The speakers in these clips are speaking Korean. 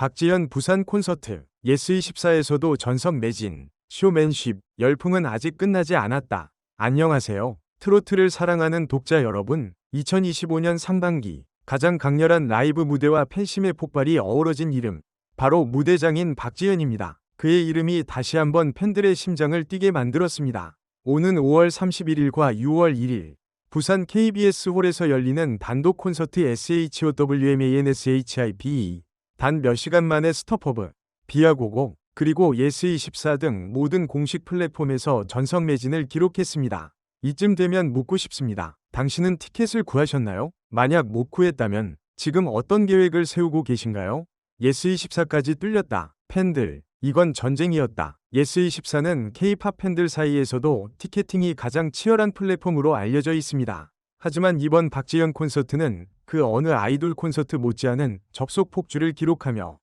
박지현 부산 콘서트 예스24에서도 전석 매진 쇼맨십 열풍은 아직 끝나지 않았다. 안녕하세요. 트로트를 사랑하는 독자 여러분 2025년 상반기 가장 강렬한 라이브 무대와 팬심의 폭발이 어우러진 이름 바로 무대장인 박지현입니다. 그의 이름이 다시 한번 팬들의 심장을 뛰게 만들었습니다. 오는 5월 31일과 6월 1일 부산 KBS 홀에서 열리는 단독 콘서트 SHOWMANSHIP 단 몇 시간 만에 스톱퍼브, 비아고고, 그리고 예스24 등 모든 공식 플랫폼에서 전성 매진을 기록했습니다. 이쯤 되면 묻고 싶습니다. 당신은 티켓을 구하셨나요? 만약 못 구했다면 지금 어떤 계획을 세우고 계신가요? 예스24까지 뚫렸다. 팬들, 이건 전쟁이었다. 예스24는 K-팝 팬들 사이에서도 티켓팅이 가장 치열한 플랫폼으로 알려져 있습니다. 하지만 이번 박지현 콘서트는 그 어느 아이돌 콘서트 못지않은 접속 폭주를 기록하며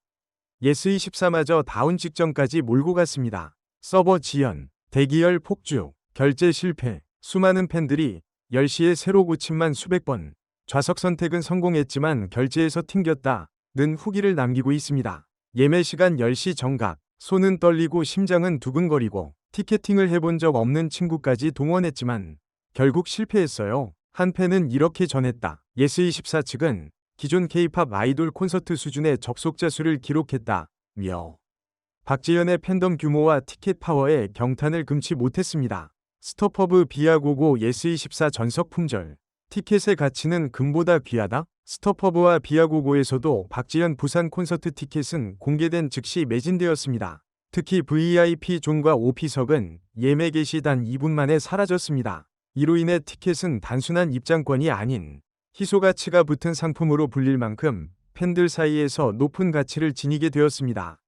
예스24마저 다운 직전까지 몰고 갔습니다. 서버 지연, 대기열 폭주, 결제 실패, 수많은 팬들이 10시에 새로 고침만 수백 번, 좌석 선택은 성공했지만 결제에서 튕겼다, 는 후기를 남기고 있습니다. 예매 시간 10시 정각, 손은 떨리고 심장은 두근거리고 티켓팅을 해본 적 없는 친구까지 동원했지만 결국 실패했어요. 한 팬은 이렇게 전했다. 예스24 측은 기존 K-팝 아이돌 콘서트 수준의 접속자 수를 기록했다. 며 박지현의 팬덤 규모와 티켓 파워에 경탄을 금치 못했습니다. 스톱퍼브 비아고고 예스24 전석 품절. 티켓의 가치는 금보다 귀하다? 스톱퍼브와 비아고고에서도 박지현 부산 콘서트 티켓은 공개된 즉시 매진되었습니다. 특히 VIP 존과 오피석은 예매 개시 단 2분 만에 사라졌습니다. 이로 인해 티켓은 단순한 입장권이 아닌 희소 가치가 붙은 상품으로 불릴 만큼 팬들 사이에서 높은 가치를 지니게 되었습니다.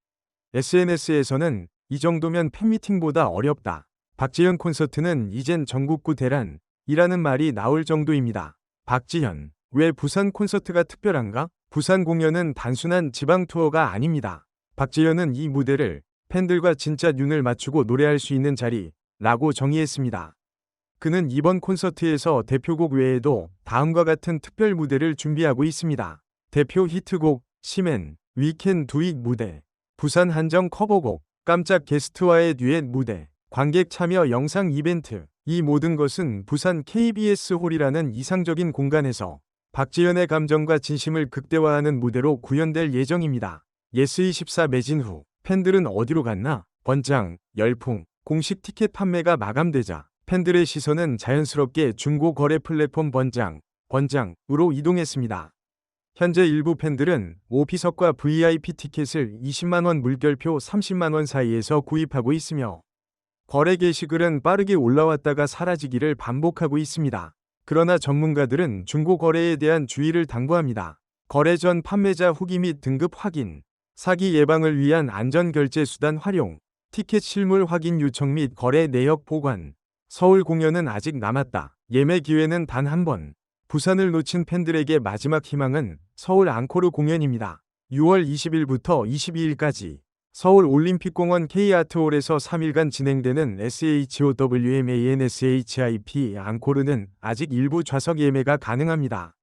SNS에서는 이 정도면 팬미팅보다 어렵다. 박지현 콘서트는 이젠 전국구 대란 이라는 말이 나올 정도입니다. 박지현, 왜 부산 콘서트가 특별한가? 부산 공연은 단순한 지방 투어가 아닙니다. 박지현은 이 무대를 팬들과 진짜 눈을 맞추고 노래할 수 있는 자리라고 정의했습니다. 그는 이번 콘서트에서 대표곡 외에도 다음과 같은 특별 무대를 준비하고 있습니다. 대표 히트곡 시맨, 위켄 두익 무대, 부산 한정 커버곡, 깜짝 게스트와의 듀엣 무대, 관객 참여 영상 이벤트, 이 모든 것은 부산 KBS 홀이라는 이상적인 공간에서 박지현의 감정과 진심을 극대화하는 무대로 구현될 예정입니다. 예스24 매진 후 팬들은 어디로 갔나? 번장, 열풍, 공식 티켓 판매가 마감되자 팬들의 시선은 자연스럽게 중고 거래 플랫폼 번장, 번장으로 이동했습니다. 현재 일부 팬들은 오피석과 VIP 티켓을 20만원 물결표 30만원 사이에서 구입하고 있으며 거래 게시글은 빠르게 올라왔다가 사라지기를 반복하고 있습니다. 그러나 전문가들은 중고 거래에 대한 주의를 당부합니다. 거래 전 판매자 후기 및 등급 확인, 사기 예방을 위한 안전 결제 수단 활용, 티켓 실물 확인 요청 및 거래 내역 보관. 서울 공연은 아직 남았다. 예매 기회는 단 한 번. 부산을 놓친 팬들에게 마지막 희망은 서울 앙코르 공연입니다. 6월 20일부터 22일까지 서울 올림픽공원 K아트홀에서 3일간 진행되는 SHOWMANSHIP 앙코르는 아직 일부 좌석 예매가 가능합니다.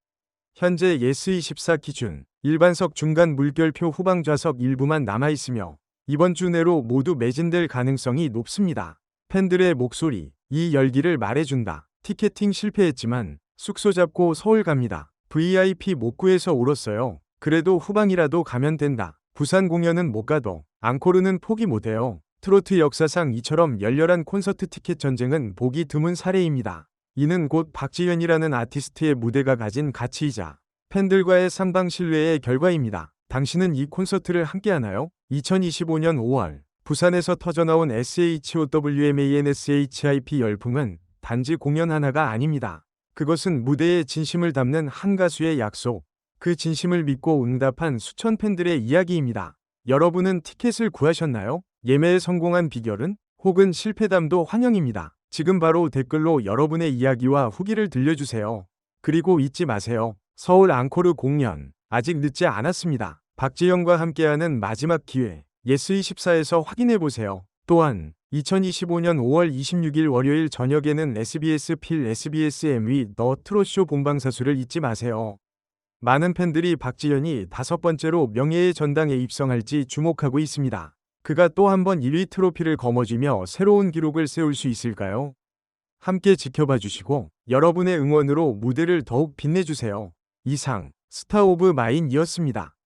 현재 예스24 기준 일반석 중간 물결표 후방 좌석 일부만 남아있으며 이번 주 내로 모두 매진될 가능성이 높습니다. 팬들의 목소리, 이 열기를 말해준다. 티켓팅 실패했지만 숙소 잡고 서울 갑니다. VIP 못 구해서 울었어요. 그래도 후방이라도 가면 된다. 부산 공연은 못 가도 앙코르는 포기 못해요. 트로트 역사상 이처럼 열렬한 콘서트 티켓 전쟁은 보기 드문 사례입니다. 이는 곧 박지현이라는 아티스트의 무대가 가진 가치이자 팬들과의 상방 신뢰의 결과입니다. 당신은 이 콘서트를 함께하나요? 2025년 5월 부산에서 터져나온 SHOWMANSHIP 열풍은 단지 공연 하나가 아닙니다. 그것은 무대에 진심을 담는 한 가수의 약속, 그 진심을 믿고 응답한 수천 팬들의 이야기입니다. 여러분은 티켓을 구하셨나요? 예매에 성공한 비결은? 혹은 실패담도 환영입니다. 지금 바로 댓글로 여러분의 이야기와 후기를 들려주세요. 그리고 잊지 마세요. 서울 앙코르 공연 아직 늦지 않았습니다. 박지영과 함께하는 마지막 기회 예스24에서 확인해 보세요. 또한 2025년 5월 26일 월요일 저녁에는 SBS 필 SBS MV 더 트롯쇼 본방사수를 잊지 마세요. 많은 팬들이 박지현이 다섯 번째로 명예의 전당에 입성할지 주목하고 있습니다. 그가 또 한 번 1위 트로피를 거머쥐며 새로운 기록을 세울 수 있을까요? 함께 지켜봐 주시고 여러분의 응원으로 무대를 더욱 빛내주세요. 이상 스타 오브 마인이었습니다.